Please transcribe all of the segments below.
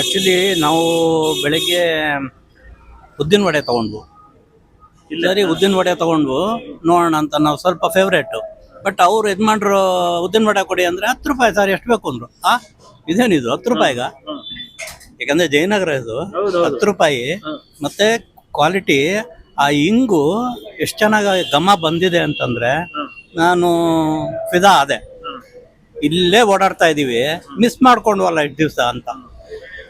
Actually ನಾವು ಬೆಳಗ್ಗೆ ಉದ್ದಿನ ವಡೆ ತಗೊಂಡ್ವು. ಸರಿ ಉದ್ದಿನ ವಡೆ ತಗೊಂಡ್ವು. ನೋಡೋಣ ಅಂತ ನಾವು ಸ್ವಲ್ಪ ಫೇವ್ರೇಟು ಬಟ್ ಅವ್ರು ಇದು ಮಾಡ್ರು ಉದ್ದಿನ ವಡೆ ಕೊಡಿ ಅಂದರೆ ಹತ್ತು ರೂಪಾಯಿ ಸರ್ ಎಷ್ಟು ಬೇಕು ಅಂದರು. ಆ ಇದೇನಿದು ಹತ್ತು ರೂಪಾಯಿಗ? ಯಾಕಂದ್ರೆ ಜಯನಗರ ಇದು. ಹತ್ತು ರೂಪಾಯಿ. ಮತ್ತೆ ಕ್ವಾಲಿಟಿ ಆ ಇಂಗು ಎಷ್ಟು ಚೆನ್ನಾಗಿ ಘಮ ಬಂದಿದೆ ಅಂತಂದ್ರೆ ನಾನು ಫಿದಾ ಅದೇ ಇಲ್ಲೇ ಓಡಾಡ್ತಾ ಇದೀವಿ. ಮಿಸ್ ಮಾಡ್ಕೊಂಡ್ವಲ್ಲ ಇಷ್ಟು ದಿವಸ ಅಂತ.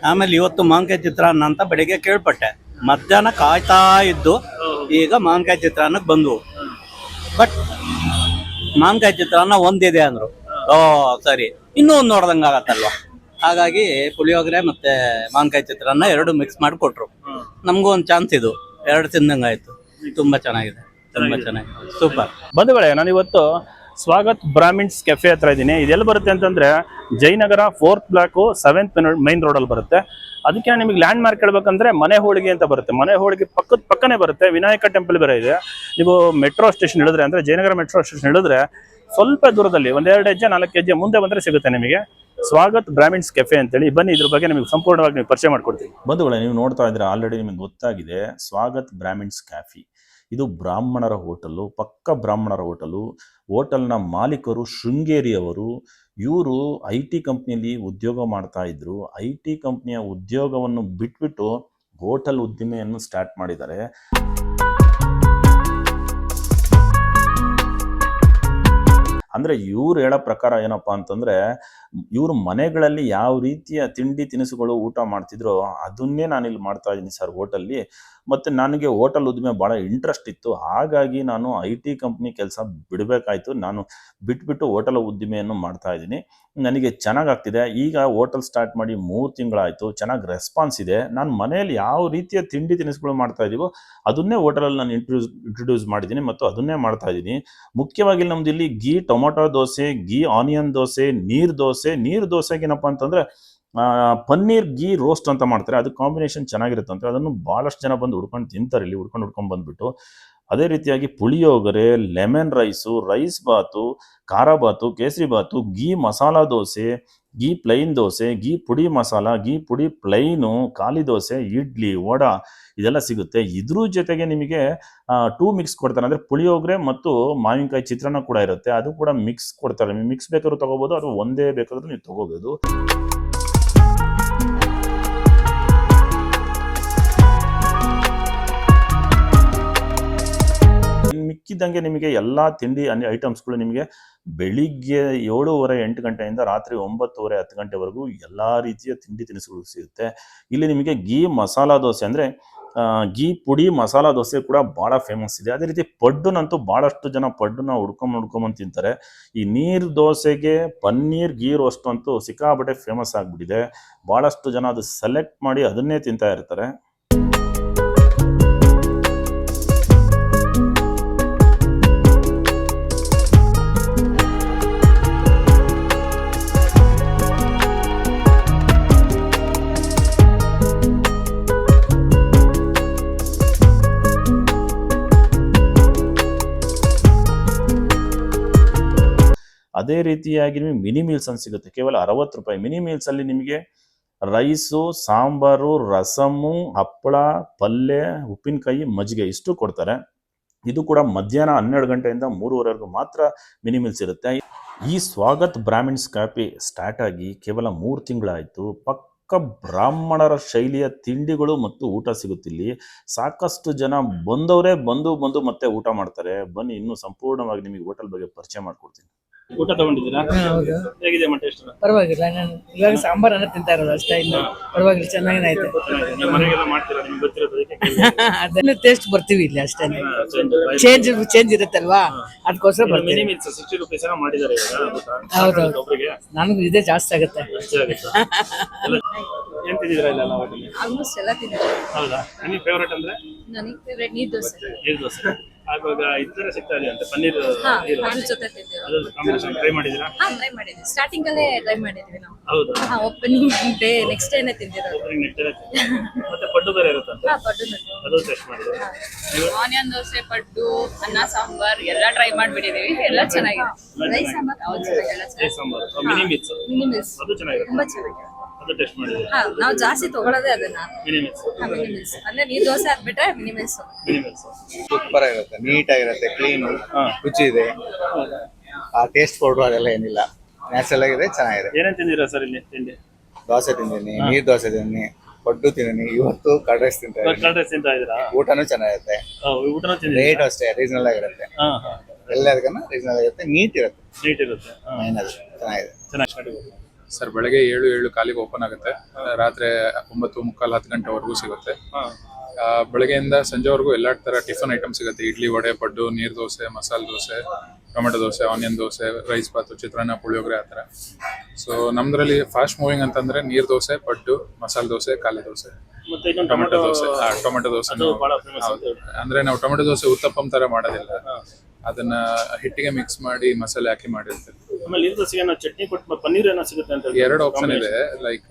ಆಮೇಲೆ ಇವತ್ತು ಮಾವಿನಕಾಯಿ ಚಿತ್ರಾನ್ನ ಅಂತ ಬೆಳಿಗ್ಗೆ ಕೇಳ್ಪಟ್ಟೆ. ಮಧ್ಯಾಹ್ನ ಕಾಯ್ತಾ ಇದ್ದು ಈಗ ಮಾವಿನಕಾಯಿ ಚಿತ್ರಾನ್ನಕ್ಕೆ ಬಂದ್ವು. ಬಟ್ ಮಾವಿನಕಾಯಿ ಚಿತ್ರಾನ್ನ ಒಂದಿದೆ ಅಂದ್ರು. ಓ ಸರಿ. ಇನ್ನೂ ಒಂದು ನೋಡ್ದಂಗೆ ಆಗತ್ತಲ್ವಾ? ಹಾಗಾಗಿ ಪುಳಿಯೋಗರೆ ಮತ್ತೆ ಮಾವಿನಕಾಯಿ ಚಿತ್ರಾನ್ನ ಎರಡು ಮಿಕ್ಸ್ ಮಾಡಿ ಕೊಟ್ರು. ನಮಗೂ ಒಂದು ಚಾನ್ಸ್ ಇದು. ಎರಡು ತಿಂದಂಗಾಯ್ತು ತುಂಬಾ ಚೆನ್ನಾಗಿದೆ. ತುಂಬಾ ಚೆನ್ನಾಗಿದೆ. ಸೂಪರ್ ಬಂಧುಗಳೇ ನಾನು ಇವತ್ತು ಸ್ವಾಗತ್ ಬ್ರಾಹ್ಮಿಣ್ಸ್ ಕೆಫೆ ಹತ್ರ ಇದ್ದೀನಿ ಇದೆಲ್ಲಿ ಬರುತ್ತೆ ಅಂತಂದ್ರೆ Jayanagar fourth block seventh main ರೋಡಲ್ಲಿ ಬರುತ್ತೆ. ಅದಕ್ಕೆ ನಿಮಗೆ ಲ್ಯಾಂಡ್ ಮಾರ್ಕ್ ಹೇಳ್ಬೇಕಂದ್ರೆ ಮನೆ ಹೋಳಿಗೆ ಅಂತ ಬರುತ್ತೆ. ಮನೆ ಹೋಳಿಗೆ ಪಕ್ಕದ ಪಕ್ಕನೇ ಬರುತ್ತೆ. ವಿನಾಯಕ ಟೆಂಪಲ್ ಬೇರೆ ಇದೆ. ನೀವು ಮೆಟ್ರೋ ಸ್ಟೇಷನ್ ಹೇಳಿದ್ರೆ ಅಂದ್ರೆ ಜಯನಗರ ಮೆಟ್ರೋ ಸ್ಟೇಷನ್ ಇಳಿದ್ರೆ ಸ್ವಲ್ಪ ದೂರದಲ್ಲಿ ಒಂದೆರಡು ಹೆಜ್ಜೆ, ನಾಲ್ಕು ಹೆಜ್ಜೆ ಮುಂದೆ ಬಂದ್ರೆ ಸಿಗುತ್ತೆ ನಿಮಗೆ. ಸ್ವಾಗತ್ ಬ್ರಾಹ್ಮಿಣ್ಸ್ ಕೆಫೆ ಅಂತೇಳಿ. ಬನ್ನಿ, ಇದ್ರ ಬಗ್ಗೆ ನಿಮಗೆ ಸಂಪೂರ್ಣವಾಗಿ ನೀವು ಪರಿಚಯ ಮಾಡ್ಕೊಡ್ತೀನಿ. ಬಂಧುಗಳೇ, ನೀವು ನೋಡ್ತಾ ಇದ್ರೆ ಆಲ್ರೆಡಿ ನಿಮಗೆ ಗೊತ್ತಾಗಿದೆ. ಸ್ವಾಗತ್ ಬ್ರಾಹ್ಮಿನ್ಸ್ ಕ್ಯಾಫಿ ಇದು ಬ್ರಾಹ್ಮಣರ ಹೋಟೆಲು ಪಕ್ಕ ಬ್ರಾಹ್ಮಣರ ಹೋಟೆಲು ಹೋಟೆಲ್ನ ಮಾಲೀಕರು ಶೃಂಗೇರಿಯವರು. ಇವರು ಐ ಟಿ ಕಂಪ್ನಿಯಲ್ಲಿ ಉದ್ಯೋಗ ಮಾಡ್ತಾ ಇದ್ರು. ಐ ಟಿ ಕಂಪ್ನಿಯ ಉದ್ಯೋಗವನ್ನು ಬಿಟ್ಬಿಟ್ಟು ಹೋಟೆಲ್ ಉದ್ದಿಮೆಯನ್ನು ಸ್ಟಾರ್ಟ್ ಮಾಡಿದ್ದಾರೆ. ಅಂದ್ರೆ ಇವ್ರು ಹೇಳೋ ಪ್ರಕಾರ ಏನಪ್ಪಾ ಅಂತಂದ್ರೆ, ಇವರು ಮನೆಗಳಲ್ಲಿ ಯಾವ ರೀತಿಯ ತಿಂಡಿ ತಿನಿಸುಗಳು ಊಟ ಮಾಡ್ತಿದ್ರೋ ಅದನ್ನೇ ನಾನಿಲ್ಲಿ ಮಾಡ್ತಾ ಇದ್ದೀನಿ ಸರ್ ಹೋಟೆಲ್ಲಿ. ಮತ್ತೆ ನನಗೆ ಹೋಟೆಲ್ ಉದ್ದಿಮೆ ಬಹಳ ಇಂಟ್ರೆಸ್ಟ್ ಇತ್ತು. ಹಾಗಾಗಿ ನಾನು ಐ ಟಿ ಕಂಪ್ನಿ ಕೆಲಸ ಬಿಡಬೇಕಾಯ್ತು. ನಾನು ಬಿಟ್ಬಿಟ್ಟು ಹೋಟೆಲ್ ಉದ್ದಿಮೆಯನ್ನು ಮಾಡ್ತಾ ಇದ್ದೀನಿ. ನನಗೆ ಚೆನ್ನಾಗಾಗ್ತಿದೆ. ಈಗ ಹೋಟೆಲ್ ಸ್ಟಾರ್ಟ್ ಮಾಡಿ ಮೂರು ತಿಂಗಳಾಯಿತು. ಚೆನ್ನಾಗಿ ರೆಸ್ಪಾನ್ಸ್ ಇದೆ. ನಾನು ಮನೆಯಲ್ಲಿ ಯಾವ ರೀತಿಯ ತಿಂಡಿ ತಿನಿಸುಗಳು ಮಾಡ್ತಾ ಇದೀವೋ ಅದನ್ನೇ ಹೋಟೆಲಲ್ಲಿ ನಾನು ಇಂಟ್ರೊಡ್ಯೂಸ್ ಇಂಟ್ರೊಡ್ಯೂಸ್ ಮಾಡಿದ್ದೀನಿ ಮತ್ತು ಅದನ್ನೇ ಮಾಡ್ತಾ ಇದ್ದೀನಿ ಮುಖ್ಯವಾಗಿ ನಮ್ದು ಇಲ್ಲಿ ಗೀ ಟೊಮೊಟೊ ದೋಸೆ ಗೀ ಆನಿಯನ್ ದೋಸೆ, ನೀರ್ ದೋಸೆ. ನೀರ್ ದೋಸೆಗೇನಪ್ಪ ಅಂತಂದರೆ ಪನ್ನೀರ್ ಗೀ ರೋಸ್ಟ್ ಅಂತ ಮಾಡ್ತಾರೆ. ಅದು ಕಾಂಬಿನೇಷನ್ ಚೆನ್ನಾಗಿರುತ್ತಂತೆ ಅದನ್ನು ಭಾಳಷ್ಟು ಜನ ಬಂದು ಹುಡ್ಕೊಂಡು ತಿಂತಾರೆ ಇಲ್ಲಿ, ಹುಡ್ಕೊಂಡು ಹುಡ್ಕೊಂಡು ಬಂದ್ಬಿಟ್ಟು. ಅದೇ ರೀತಿಯಾಗಿ puliyogare, lemon rice, rice bath, khara bath, kesari bath ghee masala dosa ghee plain dosa ghee podi masala ghee ಪುಡಿ ಪ್ಲೈನು, ಖಾಲಿ ದೋಸೆ, ಇಡ್ಲಿ, ವಡ ಇದೆಲ್ಲ ಸಿಗುತ್ತೆ. ಇದ್ರ ಜೊತೆಗೆ ನಿಮಗೆ ಟೂ ಮಿಕ್ಸ್ ಕೊಡ್ತಾರೆ. ಅಂದರೆ ಪುಳಿಯೋಗರೆ ಮತ್ತು ಮಾವಿನಕಾಯಿ ಚಿತ್ರಾನ್ನ ಕೂಡ ಇರುತ್ತೆ. ಅದು ಕೂಡ ಮಿಕ್ಸ್ ಕೊಡ್ತಾರೆ. ಮಿಕ್ಸ್ ಬೇಕಾದ್ರೂ ತೊಗೋಬೋದು. ಅದು ಒಂದೇ ಬೇಕಾದರೂ ನೀವು ತಗೋಬಹುದು ಮಿಕ್ಕಿದ್ದಂಗೆ ನಿಮಗೆ ಎಲ್ಲ ತಿಂಡಿ ಐಟಮ್ಸ್ಗಳು ನಿಮಗೆ ಬೆಳಿಗ್ಗೆ ಏಳೂವರೆ ಎಂಟು ಗಂಟೆಯಿಂದ ರಾತ್ರಿ ಒಂಬತ್ತುವರೆ ಹತ್ತು ಗಂಟೆವರೆಗೂ ಎಲ್ಲ ರೀತಿಯ ತಿಂಡಿ ತಿನಿಸುಗಳು ಸಿಗುತ್ತೆ. ಇಲ್ಲಿ ನಿಮಗೆ ಗೀ ಮಸಾಲ ದೋಸೆ ಅಂದರೆ ಗೀ ಪುಡಿ ಮಸಾಲ ದೋಸೆ ಕೂಡ ಭಾಳ ಫೇಮಸ್ ಇದೆ. ಅದೇ ರೀತಿ ಪಡ್ಡುನಂತೂ ಭಾಳಷ್ಟು ಜನ ಪಡ್ಡುನ ಹುಡ್ಕೊಂಡು ಹುಡ್ಕೊಂಬಂದು ತಿಂತಾರೆ. ಈ ನೀರು ದೋಸೆಗೆ ಪನ್ನೀರ್ ಗೀ ರೋಸ್ಟ್ ಅಂತೂ ಸಿಕ್ಕಾಬಟ್ಟೆ ಫೇಮಸ್ ಆಗಿಬಿಟ್ಟಿದೆ. ಭಾಳಷ್ಟು ಜನ ಅದು ಸೆಲೆಕ್ಟ್ ಮಾಡಿ ಅದನ್ನೇ ತಿಂತಾ ಇರ್ತಾರೆ. ಅದೇ ರೀತಿಯಾಗಿ ನಿಮಗೆ ಮಿನಿ ಮೀಲ್ಸ್ ಅಂತ ಸಿಗುತ್ತೆ. ಕೇವಲ ಅರವತ್ತು ರೂಪಾಯಿ. ಮಿನಿ ಮೀಲ್ಸ್ ಅಲ್ಲಿ ನಿಮಗೆ ರೈಸು ಸಾಂಬಾರು, ರಸಮು, ಹಪ್ಪಳ, ಪಲ್ಯ, ಉಪ್ಪಿನಕಾಯಿ, ಮಜ್ಜಿಗೆ ಇಷ್ಟು ಕೊಡ್ತಾರೆ. ಇದು ಕೂಡ ಮಧ್ಯಾಹ್ನ ಹನ್ನೆರಡು ಗಂಟೆಯಿಂದ ಮೂರುವರೆವರೆಗೂ ಮಾತ್ರ ಮಿನಿ ಮೀಲ್ಸ್ ಇರುತ್ತೆ. ಈ ಸ್ವಾಗತ್ ಬ್ರಾಹ್ಮಿಣ್ಸ್ ಕಾಫಿ ಸ್ಟಾರ್ಟ್ ಆಗಿ ಕೇವಲ ಮೂರು ತಿಂಗಳಾಯಿತು. ಪಕ್ಕ ಬ್ರಾಹ್ಮಣರ ಶೈಲಿಯ ತಿಂಡಿಗಳು ಮತ್ತು ಊಟ ಸಿಗುತ್ತಿಲ್ಲಿ ಸಾಕಷ್ಟು ಜನ ಬಂದವರೇ ಬಂದು ಬಂದು ಮತ್ತೆ ಊಟ ಮಾಡ್ತಾರೆ. ಬನ್ನಿ, ಇನ್ನೂ ಸಂಪೂರ್ಣವಾಗಿ ನಿಮಗೆ ಹೋಟೆಲ್ ಬಗ್ಗೆ ಪರಿಚಯ ಮಾಡ್ಕೊಡ್ತೀನಿ. ಊಟ ತಗೊಂಡಿದ್ದೀರಾ? ಹೌದು. ಹೇಗಿದೆ ಮತ್ತೆ ಟೇಸ್ಟ್ ಪರವಾಗಿಲ್ಲ ನಾನು ಇವಾಗ ಸಾಂಬಾರನ್ನ ತಿಂತಾ ಇರೋದು ಅಷ್ಟೇ ಇನ್ನು ಪರವಾಗಿಲ್ಲ ಚೆನ್ನಾಗೇ ಆಯ್ತು ಮನೆಗೆಲ್ಲ ಮಾಡ್ತೀರಾ? ನಿಮ್ಗೆ ಗೊತ್ತಿರೋದಕ್ಕೆ ಅದನ್ನ ಟೇಸ್ಟ್ ಬರ್ತೀವಿ ಇಲ್ಲಿ ಅಷ್ಟೇ. ಚೇಂಜ್ ಚೇಂಜ್ ಇರುತ್ತಲ್ವಾ? ಅದಕ್ಕೋಸ್ಕರ ಮಿನಿ ಬರ್ತೀವಿ. ಮೀಲ್ಸ್ ಸಿಕ್ಸ್ಟಿ ರುಪೀಸ್ ಏನೋ ಮಾಡಿದ್ದಾರೆ ಇವಾಗ ಹೌದೌದು ಒಬ್ಬರಿಗೆ ನನಗೂ ಇದೇ ಜಾಸ್ತಿ ಆಗುತ್ತೆ. ಅಷ್ಟೇ ಆಗುತ್ತಾ. ಎಲ್ಲ ಏನ್ ತಿಂದಿದ್ದೀರಾ ಇಲ್ಲ ಹೋಟೆಲ್ ಆಲ್ಮೋಸ್ಟ್ ಎಲ್ಲ ತಿಂದಿದ್ದೆ ಹೌದಾ? ನಿಮಗೆ ಫೇವ್ರೇಟ್ ಅಂದ್ರೆ? ನನಗೆ ಫೇವ್ರೆಟ್ ನೀರ್ ದೋಸೆ. ನೀರು ದೋಸೆ. ಆಗುವಾಗ ಇತರ ಸಿಗ್ತಾ ಇದೆ ಅಂತ? ಪನ್ನೀರ್ ಹಾ ಅದ್ರ ಜೊತೆ ತಿಂದಿರೋ ಅದು ಕಾಂಬಿನೇಷನ್ ಟ್ರೈ ಮಾಡಿದ್ದೀರಾ? ಹಾ ಟ್ರೈ ಮಾಡಿದ್ವಿ ಸ್ಟಾರ್ಟಿಂಗ್ ಅಲ್ಲೇ ಟ್ರೈ ಮಾಡಿದ್ವಿ ನಾವು. ಹೌದಾ. ಹಾ ಓಪನಿಂಗ್ ಡೇ ನೆಕ್ಸ್ಟ್ ಏನೇ ತಿಂದಿರೋದು. ಒಬ್ಬರಿಗೆ ನೆಟ್ ಮತ್ತೆ ಪಡ್ಡು ಬೇರೆ ಇರುತ್ತಂತೆ ಹಾ ಪಡ್ಡು ಅದು ಟೆಸ್ಟ್ ಮಾಡಿದ್ರೆ ಆನಿಯನ್ ದೋಸೆ ಪಡ್ಡು ಅನ್ನ ಸಾಂಬಾರ್ ಎಲ್ಲ ಟ್ರೈ ಮಾಡ್ಬಿಟ್ಟಿದೀವಿ ಎಲ್ಲ ಚೆನ್ನಾಗಿದೆ. ರೈಸ್ ಸಾಂಬಾರ್. ಹೌದು ಚೆನ್ನಾಗಿ ಎಲ್ಲ rice sambar. Mini meals. Mini meals ಅದು ಚೆನ್ನಾಗಿದೆ ತುಂಬಾ ಚೆನ್ನಾಗಿದೆ. ಟೆಸ್ಟ್ ಮಾಡಿದ್ದೀರಾ ಹಾ ನಾವು ಜಾಸ್ತಿ ತಗೊಳ್ಳೋದೇ ಅದನ್ನ. ಮಿನಿಮಿಲ್ಸ್ ಅಂದ್ರೆ ನೀರ್ ದೋಸೆ ಹಾಕ್ಬಿಟ್ರೆ ಮಿನಿಮಿಲ್ಸ್ ಮಿನಿಮಿಕ್ಸ್ ಸೂಪರ್ ಆಗಿರುತ್ತೆ ನೀಟ್ ಆಗಿರುತ್ತೆ ಕ್ಲೀನ್ ಹಾ. ರುಚಿ ಇದೆ. ಆ ಟೇಸ್ಟ್ ಪೌಡರ್ ಅದೆಲ್ಲ ಏನಿಲ್ಲ. ನ್ಯಾಚುರಲ್ ಆಗಿದೆ ಚೆನ್ನಾಗಿದೆ. ಏನೇನ್ ತಿಂದಿರಾ ಸರ್ ಇಲ್ಲಿ ತಿಂಡಿ? ದೋಸೆ ತಿಂದಿನಿ ನೀರ್ ದೋಸೆ ತಿಂದಿನಿ ಪಡ್ಡು ತಿಂದಿನಿ ಇವತ್ತು ಕರ್ಡ್ ರೈಸ್ ತಿಂತಾ ಇದ್ದೀನಿ. ರೈಸ್ ತಿಂತಾ ಇದ್ದೀರಾ? ಊಟನೂ ಚೆನ್ನಾಗಿರುತ್ತೆ. ಆ, ಊಟನೂ ತಿಂದಿದ್ದೀರಾ ರೇಟ್ ಅಷ್ಟೇ ರೀಸನಲ್ ಆಗಿರುತ್ತೆ. ಹಾ ಹಾ. ಎಲ್ಲದಕ್ಕೂ ರೀಸನಲ್ ಆಗಿರುತ್ತೆ ನೀಟ್ ಇರುತ್ತೆ. ನೀಟ್ ಇರುತ್ತೆ ಹಾ, ಅದು ಚೆನ್ನಾಗಿದೆ. ಚೆನ್ನಾಗಿ ಸರ್ ಬೆಳಗ್ಗೆ ಏಳು ಏಳು ಕಾಲಿಗೆ ಓಪನ್ ಆಗುತ್ತೆ. ರಾತ್ರಿ ಒಂಬತ್ತು ಮುಕ್ಕಾಲು ಹತ್ತು ಗಂಟೆವರೆಗೂ ಸಿಗುತ್ತೆ. ಬೆಳಗ್ಗೆಯಿಂದ ಸಂಜೆವರೆಗೂ ಎಲ್ಲ ಥರ ಟಿಫನ್ ಐಟಮ್ ಸಿಗುತ್ತೆ. ಇಡ್ಲಿ ವಡೆ ಪಡ್ಡು ನೀರು dosa masala dosa tomato dosa onion dosa rice bath chitranna puliyogare ಆ ಥರ ಸೊ ನಮ್ದ್ರಲ್ಲಿ ಫಾಸ್ಟ್ ಮೂವಿಂಗ್ ಅಂತಂದ್ರೆ ನೀರು ದೋಸೆ ಪಡ್ಡು ಮಸಾಲೆ ದೋಸೆ ಖಾಲಿ ದೋಸೆ. ಟೊಮೆಟೊ ದೋಸೆ ಟೊಮೆಟೊ ದೋಸೆ ಅಂದ್ರೆ ನಾವು ಟೊಮೆಟೊ ದೋಸೆ ಉತ್ತಪ್ಪಂ ತರ ಮಾಡೋದಿಲ್ಲ. ಅದನ್ನ ಹಿಟ್ಟಿಗೆ ಮಿಕ್ಸ್ ಮಾಡಿ ಮಸಾಲೆ ಹಾಕಿ ಮಾಡಿರ್ತೀವಿ. ಆಮೇಲೆ ನೀರ್ ದೋಸೆ ಚಟ್ನಿ ಕೊಟ್ಟು ಪನ್ನೀರ್ ಏನೋ ಸಿಗುತ್ತೆ ಅಂತ. ಎರಡು ಆಪ್ಷನ್ ಇದೆ. ಲೈಕ್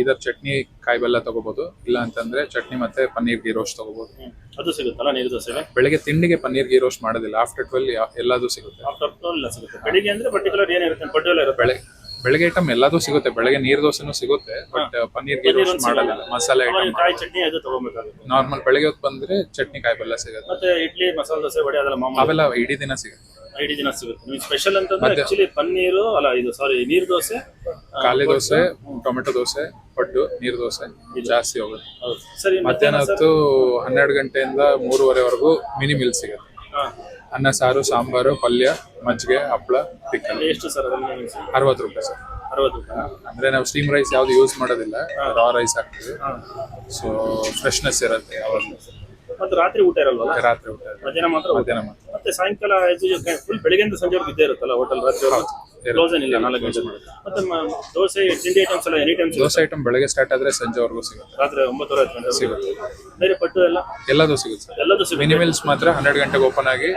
ಇದರ್ ಚಟ್ನಿ ಕಾಯಿ ಬೆಲ್ಲ ತಗೋಬಹುದು ಇಲ್ಲ ಅಂತಂದ್ರೆ ಚಟ್ನಿ ಮತ್ತೆ ಪನ್ನೀರ್ ಗೀ ರೋಸ್ಟ್ ತಗೋಬಹುದು ಹ್ಮ್. ಅದು ಸಿಗುತ್ತಲ್ಲ ನೀರು ದೋಸೆ ಬೆಳಿಗ್ಗೆ ತಿಂಡಿಗೆ ಪನ್ನೀರ್ ಗೀ ರೋಸ್ಟ್ ಮಾಡೋದಿಲ್ಲ. ಆಫ್ಟರ್ ಟ್ವೆಲ್ ಎಲ್ಲದೂ ಸಿಗುತ್ತೆ. ಆಫ್ಟರ್ ಎಲ್ಲ ಸಿಗುತ್ತೆ. ಬೆಳಿಗ್ಗೆ ಅಂದ್ರೆ ಪರ್ಟಿಕ್ಯುಲರ್ ಏನಿರುತ್ತೆ ಪರ್ಟಿಕ್ಯುಲರ್ ಇರುತ್ತೆ. ಬೆಳೆ ಬೆಳಗ್ಗೆ ಐಟಮ್ ಎಲ್ಲದೂ ಸಿಗುತ್ತೆ. ಬೆಳಗ್ಗೆ ನೀರ್ ದೋಸೆನೂ ಸಿಗುತ್ತೆ ಬಟ್ ಪನ್ನೀರ್ ಗೀ ರೋಸ್ಟ್ ಮಾಡೋದಿಲ್ಲ. ಮಸಾಲೆ ಆಮೇಲೆ ಐಟಮ್ ಕಾಯಿ ಚಟ್ನಿ ಅದು ತಗೋಬೇಕಾಗುತ್ತೆ. ನಾರ್ಮಲ್ ಬೆಳಗ್ಗೆ ಹೊತ್ತು ಬಂದ್ರೆ ಚಟ್ನಿ ಕಾಯಿ ಬೆಲ್ಲ ಸಿಗುತ್ತೆ. ಮತ್ತೆ ಇಡ್ಲಿ ಮಸಾಲೆ ದೋಸೆ ವಡೆ ಅದೆಲ್ಲ ಮಾಮೂಲಿ ಅವೆಲ್ಲ ಇಡೀ ದಿನ ಸಿಗುತ್ತೆ. ಐಡಿ ದಿನ ಸಿಗುತ್ತೆ. ನಿಮ್ಗೆ ಸ್ಪೆಷಲ್ ಅಂತಂದ್ರೆ ಆಕ್ಚುಲಿ ಪನ್ನೀರು ಅಲ್ಲ ಇದು ಸಾರಿ ನೀರ್ ದೋಸೆ ಖಾಲಿ ದೋಸೆ ಟೊಮೆಟೊ ದೋಸೆ ಪಡ್ಡು ನೀರ್ ದೋಸೆ ಜಾಸ್ತಿ ಹೋಗುತ್ತೆ. ಹೌದು. ಸರಿ ಮಧ್ಯಾಹ್ನ ಹತ್ತು ಹನ್ನೆರಡು ಗಂಟೆಯಿಂದ ಮೂರುವರೆವರೆಗೂ ಮಿನಿ ಮಿಲ್ ಸಿಗುತ್ತೆ. ಅನ್ನ ಸಾರು ಸಾಂಬಾರು ಪಲ್ಯ ಮಜ್ಜಿಗೆ ಹಪ್ಪಳ ಪಿಕ್ಕಲ್ ಎಷ್ಟು ಸರ್ ಅರವತ್ತು ರೂಪಾಯಿ ಸರ್. ಅರವತ್ತು ರೂಪಾಯಿ? ಅಂದ್ರೆ ನಾವು ಸ್ಟೀಮ್ ರೈಸ್ ಯಾವ್ದು ಯೂಸ್ ಮಾಡೋದಿಲ್ಲ ರಾ ರೈಸ್ ಹಾಕ್ತೀವಿ. ಸೊ ಫ್ರೆಶ್ನೆಸ್ ಇರುತ್ತೆ ಯಾವಾಗಲೂ ಮತ್ತೆ ರಾತ್ರಿ ಊಟ ಇರಲ್ವಲ್ಲ? ರಾತ್ರಿ ಊಟ. ಮಧ್ಯಾಹ್ನ ಮಾತ್ರ ಮಧ್ಯಾಹ್ನ ಮಾತ್ರ. ಮತ್ತೆ ಸಾಯಂಕಾಲ ಫುಲ್ ಬೆಳಿಗ್ಗೆಯಿಂದ ಸಂಜೆವರೆಗೂ ಇದ್ದೇ ಇರುತ್ತಲ್ಲ ಹೋಟೆಲ್ ರಾತ್ರಿ ಕ್ಲೋಸ್ ಏನಿಲ್ಲ. ನಾಲ್ಕು ಗಂಟೆ ಮತ್ತೆ ಮ- ದೋಸೆ ತಿಂಡಿ ಐಟಮ್ಸ್ ಎಲ್ಲ ಎನಿ ಟೈಮ್ ದೋಸೆ ಐಟಮ್ ಬೆಳಗ್ಗೆ ಸ್ಟಾರ್ಟ್ ಆದ್ರೆ ಸಂಜೆವರೆಗೂ ಸಿಗುತ್ತೆ. ರಾತ್ರಿ ಒಂಬತ್ತುವರೆ ಹತ್ತು ಗಂಟೆ ಸಿಗುತ್ತೆ. ಬೇರೆ ಪಟ್ಟು ಎಲ್ಲ? ಎಲ್ಲದೂ ಸಿಗುತ್ತೆ ಸರ್. ಎಲ್ಲದೂ ಸಿಗುತ್ತೆ. ಮಿನಿಮಲ್ಸ್ ಮಾತ್ರ ಹನ್ನೆರಡು ಗಂಟೆಗೆ ಓಪನ್ ಆಗಿ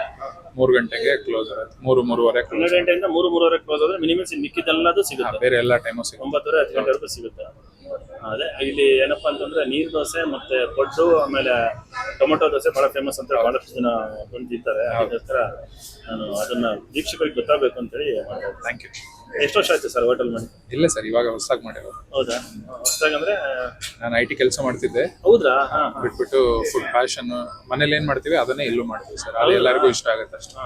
ಮೂರು ಗಂಟೆಗೆ ಕ್ಲೋಸ್ ಆಗುತ್ತೆ. ಮೂರು ಮೂರುವರೆ ಕ್ಲೋಸ್ ಹನ್ನೆರಡು ಗಂಟೆಯಿಂದ ಮೂರು ಮೂರುವರೆ ಕ್ಲೋಸ್ ಆದ್ರೆ ಮಿನಿಮಮ್ ಮಿಕ್ಕಿದ್ದೆಲ್ಲದೂ ಸಿಗುತ್ತೆ. ಬೇರೆ ಎಲ್ಲ ಟೈಮು ಸಿಗುತ್ತೆ. ಒಂಬತ್ತುವರೆ ಹತ್ತು ಗಂಟೆವರೆಗೂ ಸಿಗುತ್ತೆ. ಅದೇ ಇಲ್ಲಿ ಏನಪ್ಪಾ ಅಂತಂದ್ರೆ ನೀರ್ ದೋಸೆ ಮತ್ತೆ ಪಡ್ಡು ಆಮೇಲೆ ಟೊಮೊಟೊ ದೋಸೆ ಬಹಳ ಫೇಮಸ್ ಅಂತ ಬಹಳಷ್ಟು ಜನ ಬಂದು ತಿಂತಾರೆ ಅದಕ್ಕೋಸ್ಕರ ನಾನು ಅದನ್ನ ವೀಕ್ಷಕರಿಗೆ ಗೊತ್ತಾಗಬೇಕು ಅಂತ ಹೇಳಿ ಥ್ಯಾಂಕ್ ಯು ಎಷ್ಟು ವರ್ಷ ಆಯ್ತು ಸರ್ ಹೋಟೆಲ್ ಮಾಡಿ ಇಲ್ಲ ಸರ್ ಇವಾಗ ಹೊಸದಾಗಿ ಮಾಡಿರೋದು. ಹೌದಾ? ಹೊಸದಾಗಂದ್ರೆ ನಾನು ಐ ಟಿ ಕೆಲಸ ಮಾಡ್ತಿದ್ದೆ. ಹೌದ್ರಾ? ಹಾ ಬಿಟ್ಬಿಟ್ಟು ಫುಡ್ ಫ್ಯಾಷನ್ ಮನೇಲಿ ಏನ್ ಮಾಡ್ತೀವಿ ಅದನ್ನೇ ಇಲ್ಲೂ ಮಾಡ್ತೀವಿ ಸರ್. ಅದು ಎಲ್ಲರಿಗೂ ಇಷ್ಟ ಆಗುತ್ತೆ ಅಷ್ಟೇ.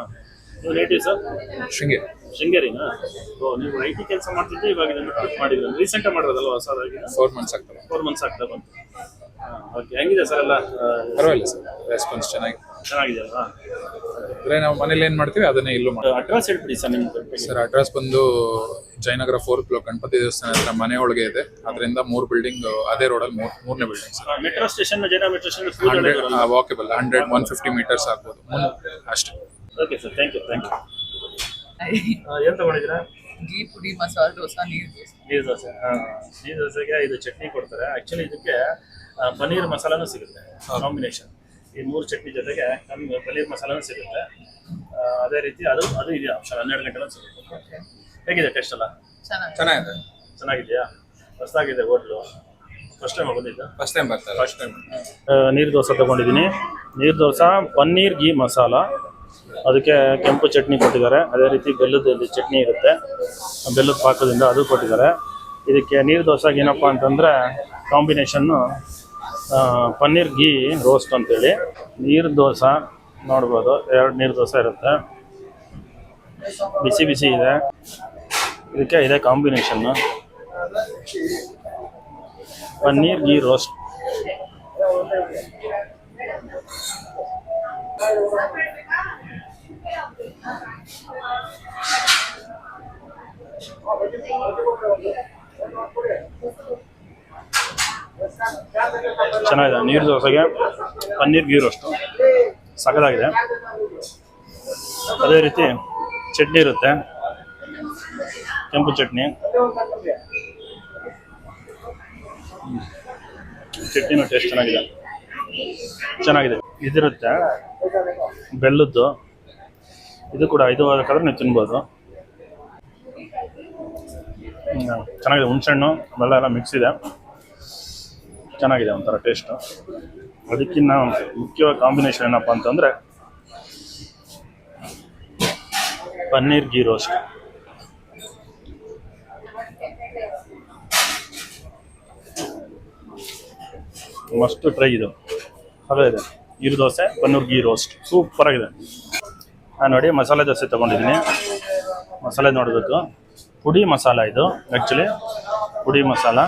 Native sir Sringeri. ಶೃಂಗೇರಿನಾ? ಓ ನೀವು ಐ ಟಿ ಕೆಲಸ ಮಾಡ್ತಿದ್ದು ಇವಾಗ ಇದನ್ನ quit ಮಾಡಿದ್ರೆ ರೀಸೆಂಟ್ ಮಾಡಿರೋದಲ್ವ ಹೊಸದಾಗಿ ಫೋರ್ ಮಂತ್ಸ್ ಆಗ್ತದೆ. ಫೋರ್ ಮಂತ್ಸ್ ಆಗ್ತಾ ಬಂತು. ಓಕೆ ಹೆಂಗಿದೆ ಸರ್ ಎಲ್ಲ? ಪರವಾಗಿಲ್ಲ ಸರ್ ರೆಸ್ಪಾನ್ಸ್ ಚೆನ್ನಾಗಿ ಚೆನ್ನಾಗಿದೆ. ಅಲ್ವಾ ಅಂದ್ರೆ ನಾವು ಮನೇಲಿ ಏನ್ ಮಾಡ್ತೀವಿ ಅದನ್ನೇ ಇಲ್ಲೂ ಮಾಡ್ತೀವಿ. ಅಡ್ರೆಸ್ ಹೇಳ್ಬಿಡಿ ಸರ್ ನಿಮ್ಗೆ. ಸರ್ ಅಡ್ರೆಸ್ ಬಂದು ಜಯನಗರ ಫೋರ್ತ್ ಬ್ಲಾಕ್ ಗಣಪತಿ ದೇವಸ್ಥಾನ ಹತ್ರ ಮನೆ ಒಳಗೆ ಇದೆ. ಅದರಿಂದ ಮೂರು ಬಿಲ್ಡಿಂಗ್ ಅದೇ ರೋಡಲ್ಲಿ ಮೂರ್ ಮೂರನೇ building sir metro station Jaina metro station hundred walkable hundred one fifty meters ಆಗ್ಬೋದು. ಅಷ್ಟೇ. Okay sir thank you thank you ಏನು ತೊಗೊಂಡಿದ್ದೀರಾ? ಘೀ ಪುಡಿ ಮಸಾಲೆ ದೋಸೆ ನೀರು ದೋಸೆ. ನೀರು ದೋಸೆ. ಹಾಂ ನೀರು ದೋಸೆಗೆ ಇದು ಚಟ್ನಿ ಕೊಡ್ತಾರೆ. ಆ್ಯಕ್ಚುಲಿ ಇದಕ್ಕೆ ಪನ್ನೀರ್ ಮಸಾಲಾನು ಸಿಗುತ್ತೆ. ಕಾಂಬಿನೇಷನ್ ಈ ಮೂರು ಚಟ್ನಿ ಜೊತೆಗೆ ನಮ್ಗೆ ಪನ್ನೀರ್ ಮಸಾಲಾನು ಸಿಗುತ್ತೆ. ಅದೇ ರೀತಿ ಅದು ಅದು ಇದೆ ಆಪ್ಷನ್ ಹನ್ನೆರಡು ಗಂಟೆನೂ ಸಿಗುತ್ತೆ. ಹೇಗಿದೆ ಟೇಸ್ಟ್ ಎಲ್ಲ? ಚೆನ್ನಾಗಿ ಚೆನ್ನಾಗಿದೆ. ಚೆನ್ನಾಗಿದೆಯಾ? ಹೊಸದಾಗಿದೆ ಹೋಟ್ಲು. ಫಸ್ಟ್ ಟೈಮ್ ಬಂದಿದ್ದು? ಫಸ್ಟ್ ಟೈಮ್ ಬರ್ತಾರೆ ಫಸ್ಟ್ ಟೈಮ್ ನೀರು ದೋಸೆ ತಗೊಂಡಿದ್ದೀನಿ. ನೀರು ದೋಸೆ ಪನ್ನೀರ್ ಗೀ ಮಸಾಲ. ಅದಕ್ಕೆ ಕೆಂಪು ಚಟ್ನಿ ಕೊಟ್ಟಿದ್ದಾರೆ. ಅದೇ ರೀತಿ ಬೆಲ್ಲದ ಚಟ್ನಿ ಇರುತ್ತೆ. ಬೆಲ್ಲದ ಪಾಕದಿಂದ ಅದು ಕೊಟ್ಟಿದ್ದಾರೆ. ಇದಕ್ಕೆ ನೀರು ದೋಸೆಗೆ ಏನಪ್ಪ ಅಂತಂದರೆ ಕಾಂಬಿನೇಷನ್ನು ಪನ್ನೀರ್ ಗೀ ರೋಸ್ಟ್ ಅಂತೇಳಿ. ನೀರು ದೋಸೆ ನೋಡ್ಬೋದು. ಎರಡು ನೀರು ದೋಸೆ ಇರುತ್ತೆ. ಬಿಸಿ ಬಿಸಿ ಇದೆ. ಇದಕ್ಕೆ ಇದೆ ಕಾಂಬಿನೇಷನ್ನು ಪನ್ನೀರ್ ಗೀ ರೋಸ್ಟ್ ಚೆನ್ನಾಗಿದೆ, ನೀರು ದೋಸೆಗೆ ಪನ್ನೀರ್ ಗೀ ಸಖತ್ತಾಗಿದೆ. ಅದೇ ರೀತಿ ಚಟ್ನಿ ಇರುತ್ತೆ. ಕೆಂಪು ಚಟ್ನಿ. ಚಟ್ನಿನ ಟೇಸ್ಟ್ ಚೆನ್ನಾಗಿದೆ. ಚೆನ್ನಾಗಿದೆ. ಇದಿರುತ್ತೆ ಬೆಲ್ಲದ್ದು. ಇದು ಕೂಡ ಇದು ಬೇಕಾದ್ರೆ ನೀವು ತಿನ್ಬೋದು. ಚೆನ್ನಾಗಿದೆ ಹುಣಸೆಹಣ್ಣು ಬೆಲ್ಲ ಎಲ್ಲ ಮಿಕ್ಸ್ ಇದೆ. ಚೆನ್ನಾಗಿದೆ ಒಂಥರ ಟೇಸ್ಟು ಅದಕ್ಕಿಂತ ಮುಖ್ಯವಾದ ಕಾಂಬಿನೇಷನ್ ಏನಪ್ಪ ಅಂತಂದರೆ ಪನ್ನೀರ್ ಗೀ ರೋಸ್ಟ್ ಟ್ರೈ ಇದು. ಅದೇ ಇದೆ ನೀರು dosa, paneer ghee roast super ಆಗಿದೆ ನಾನು ನೋಡಿ ಮಸಾಲೆ ದೋಸೆ ತೊಗೊಂಡಿದ್ದೀನಿ. ಮಸಾಲೆ ನೋಡಬೇಕು. ಪುಡಿ ಮಸಾಲ ಇದು ಆ್ಯಕ್ಚುಲಿ ಪುಡಿ ಮಸಾಲ.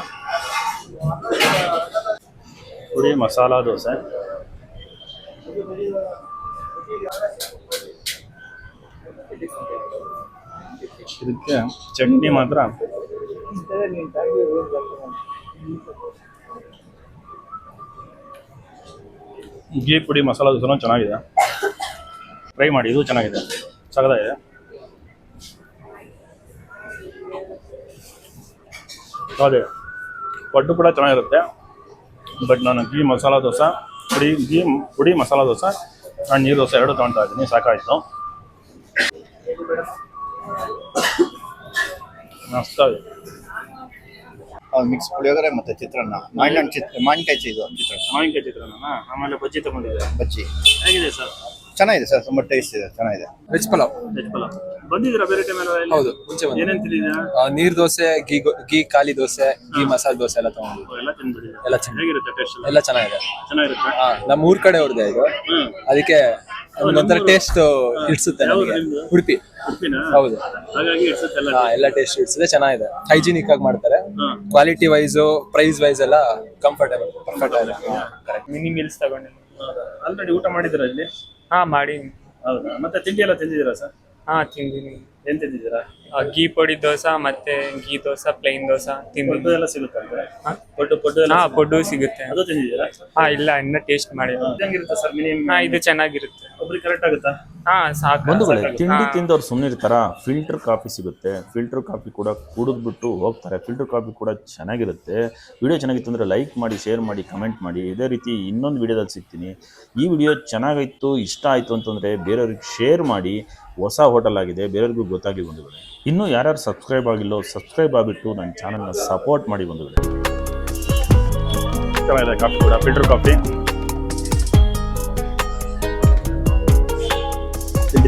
ಪುಡಿ ಮಸಾಲ ದೋಸೆ. ಇದಕ್ಕೆ ಚಟ್ನಿ ಮಾತ್ರ. ಗೀ ಪುಡಿ ಮಸಾಲ ದೋಸೆನೂ ಚೆನ್ನಾಗಿದೆ. ಟ್ರೈ ಮಾಡಿ, ಇದು ಚೆನ್ನಾಗಿದೆ. ಸಗದಾಗಿದೆ. ಅದೇ ಪಡ್ಡು ಕೂಡ ಚೆನ್ನಾಗಿರುತ್ತೆ. ಬಟ್ ನಾನು ಗೀ ಮಸಾಲ ದೋಸೆ ಪುಡಿ ಗೀ ಪುಡಿ ಮಸಾಲ ದೋಸೆ ನಾನು ನೀರು ದೋಸೆ ಎರಡು ತೊಗೊಳ್ತಾ ಇದ್ದೀನಿ ಸಾಕಾಯಿತು. ಮಸ್ತಾಗಿದೆ ಮಿಕ್ಸ್ ಪುಳಿಯೋಗರೆ ಮತ್ತೆ ಚಿತ್ರಾನ್ನ. ಮಾವಿನ ಚಿತ್ರ ಮಾವಿನಕಾಯಿ ಇದು ಚಿತ್ರಾನ್ನ. ಮಾವಿನಕಾಯಿ ಚಿತ್ರಾನ್ನ ಆಮೇಲೆ ಬಜ್ಜಿ ತಗೊಂಡಿದ್ದೆ ಬಜ್ಜಿ. ಹೇಗಿದೆ ಸರ್? ಚೆನ್ನಾಗಿದೆ ಸರ್ ತುಂಬಾ ಟೇಸ್ಟ್ ಇದೆ ಚೆನ್ನಾಗಿದೆ. ವೆಜ್ ಪಲಾವ್ ವೆಜ್ ಪಲಾವ್ ಬಂದಿದ್ದೀರಾ ಬೇರೆ ಟೈಮ್ ಎಲ್ಲ ಹೌದು ಮುಂಚೆ ಬಂದೆ. ಏನೇನು ತಿಂದಿದ್ದೀರಾ? ಆ, ನೀರ್ ದೋಸೆ ಗೀ ಗೋ- ಗೀ ಖಾಲಿ ದೋಸೆ ಗೀ ಮಸಾಲೆ ದೋಸೆ ಎಲ್ಲ ತಗೊಂಡು ಎಲ್ಲ ತಿಂದ್ಬಿಟ್ಟಿದ್ದೀರಾ ಎಲ್ಲ ಚೆನ್ನಾಗಿ ಹೇಗಿರುತ್ತೆ ಟೇಸ್ಟ್ ಎಲ್ಲ? ಎಲ್ಲ ಚೆನ್ನಾಗಿದೆ. ಚೆನ್ನಾಗಿರುತ್ತೆ? ಹಾ ನಮ್ಮ ಊರ್ ಕಡೆ ಅವ್ರದ್ದೆ ಇದು. ಹ್ಮ್. ಅದಕ್ಕೆ ಒಂಥರ ಟೇಸ್ಟ್ ಇಡ್ಸುತ್ತೆ ನಮಗೆ. ನಿಮ್ದು? ಉಡುಪಿ. ಉಪ್ಪಿನ ಹೌದು. ಹಾಗಾಗಿ ಇಡ್ಸುತ್ತೆ ಎಲ್ಲ ಹಾ ಎಲ್ಲ ಟೇಸ್ಟ್ ಇಡ್ಸುತ್ತೆ ಚೆನ್ನಾಗಿದೆ. ಹೈಜಿನಿಕ್ ಆಗಿ ಮಾಡ್ತಾರೆ. ಕ್ವಾಲಿಟಿ ವೈಸ್ ಪ್ರೈಸ್ ವೈಸ್ ಎಲ್ಲ ಕಂಫರ್ಟೇಬಲ್ ಪರ್ಫೆಕ್ಟ್ ಆಗಿದೆ ಮಿನಿ ಮೀಲ್ಸ್ ತಗೊಂಡೆ ಆಲ್ರೆಡಿ ಊಟ ಮಾಡಿದ್ರಲ್ಲಿ ಇಲ್ಲಿ? ಹಾ ಮಾಡಿ. ಹೌದಾ? ಮತ್ತೆ ತಿಂಡಿ ಎಲ್ಲ ತಿಂದಿದ್ದೀರಾ ಸರ್? ಹಾ ತಿಂದಿನಿ. ಏನ್ ತಿಂದಿದ್ದೀರಾ? ಆ, ಗೀ ಪೊಡಿ ದೋಸೆ ಮತ್ತೆ ಗೀ ದೋಸೆ ಪ್ಲೈನ್ ದೋಸೆ ಪಡ್ಡು ತಿಂದಿನಿ ಎಲ್ಲ ಪಡ್ಡು ಪಡ್ಡು ಎಲ್ಲ ಹಾ ಸಿಗುತ್ತೆ. ಪೊಡ್ಡು ಸಿಗುತ್ತೆ. ಅದು ತಿಂದಿದ್ದೀರಾ? ಹಾ ಇಲ್ಲ ಇನ್ನ ಟೇಸ್ಟ್ ಮಾಡಿಲ್ಲ. ಹೆಂಗಿರುತ್ತೆ ಸರ್ ಮಿನಿಮಮ್? ಹಾ ಇದು ಚೆನ್ನಾಗಿರುತ್ತೆ. ಒಬ್ರಿಗೆ ಕರೆಕ್ಟ್ ಆಗುತ್ತಾ? ಹಾ ಸಾಕು ಬಂಧುಗಳೇ ತಿಂಡಿ. ತಿಂದವ್ರು ಸುಮ್ಮನೆ ಇರ್ತಾರ? ಫಿಲ್ಟರ್ ಕಾಫಿ ಸಿಗುತ್ತೆ. ಫಿಲ್ಟರ್ ಕಾಫಿ ಕೂಡ ಕುಡಿದ್ಬಿಟ್ಟು ಹೋಗ್ತಾರೆ. ಫಿಲ್ಟರ್ ಕಾಫಿ ಕೂಡ ಚೆನ್ನಾಗಿರುತ್ತೆ. ವಿಡಿಯೋ ಚೆನ್ನಾಗಿತ್ತು ಅಂದರೆ ಲೈಕ್ ಮಾಡಿ ಶೇರ್ ಮಾಡಿ ಕಮೆಂಟ್ ಮಾಡಿ. ಇದೇ ರೀತಿ ಇನ್ನೊಂದು ವಿಡಿಯೋದಲ್ಲಿ ಸಿಗ್ತೀನಿ. ಈ ವಿಡಿಯೋ ಚೆನ್ನಾಗಿತ್ತು ಇಷ್ಟ ಆಯಿತು ಅಂತಂದರೆ ಬೇರೆಯವ್ರಿಗೆ ಶೇರ್ ಮಾಡಿ. ಹೊಸ ಹೋಟೆಲ್ ಆಗಿದೆ. ಬೇರೆಯವ್ರಿಗೂ ಗೊತ್ತಾಗಿ ಬಂಧುಗಳೇ. ಇನ್ನೂ ಯಾರ್ಯಾರು ಸಬ್ಸ್ಕ್ರೈಬ್ ಆಗಿಲ್ಲೋ ಸಬ್ಸ್ಕ್ರೈಬ್ ಆಗಿಬಿಟ್ಟು ನನ್ನ ಚಾನಲ್ನ ಸಪೋರ್ಟ್ ಮಾಡಿ ಬಂಧುಗಳೇ. ಚೆನ್ನಾಗಿದೆ ಕಾಫಿ ಕೂಡ. ಫಿಲ್ಟರ್ ಕಾಫಿ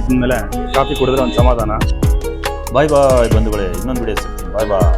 ತಿಂದಮೇಲೆ ಕಾಫಿ ಕುಡಿದ್ರೆ ಒಂದು ಸಮಾಧಾನ. ಬಾಯ್ ಬಾಯ್ ಬಂಧುಗಳೇ ಇನ್ನೊಂದು ವಿಡಿಯೋ ಸಿಗ್ತೀನಿ. ಬಾಯ್ ಬಾಯ್